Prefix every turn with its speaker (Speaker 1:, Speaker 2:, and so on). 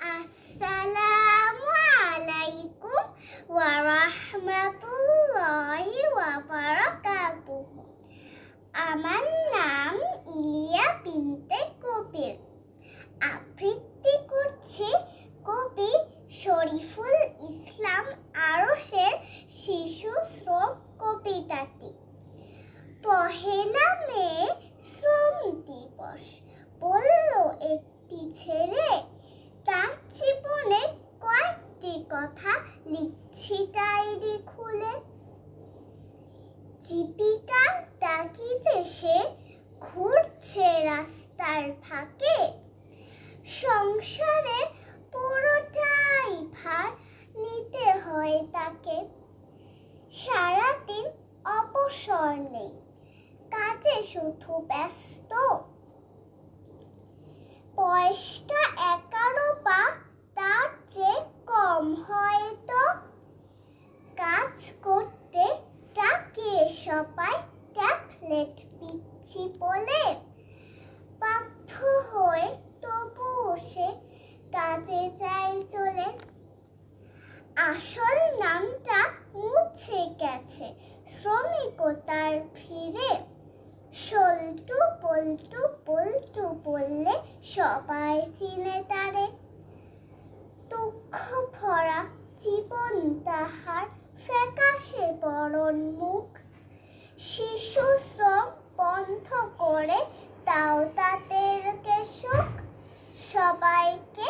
Speaker 1: আসসালামু আলাইকুম ওয়া রাহমাতুল্লাহি ওয়া বারাকাতুহু আমার নাম ইলিয়া বিনতে কবির। আবৃত্তি করছি কবি শরীফুল ইসলাম আরশের শিশু শ্রম কবিতাটি। পহেলা মে শ্রম দিবস, বলল একটি ছেলে তার জীবনে কয়েকটি কথা লিখছি ডায়েরি খুলে। জীবিকার তাগিদে সে ঘুরছে রাস্তার ফাঁকে। সংসারে পুরোটাই ভার নিতে হয় তাকে। সারাদিন অবসর নেই, কাজে শুধু ব্যস্ত। বয়সটা এগারো বা তার চেয়ে কম হয়তো কাজ করতে ডাকে সবাই ট্যাবলেট পিচ্ছি বলে। বাধ্য হয়ে তবু সে কাজে যায় চলে। আসল নামটা মুছে গেছে শ্রমিকতার ভিড়ে। সল্টু পল্টু পল্টু বললে সবাই চিনে তারে। দুঃখ ভরা জীবন তাহার ফ্যাকাশে বরণ মুখ শিশু শ্রম বন্ধ করে তাও তাদেরকে সুখ সবাইকে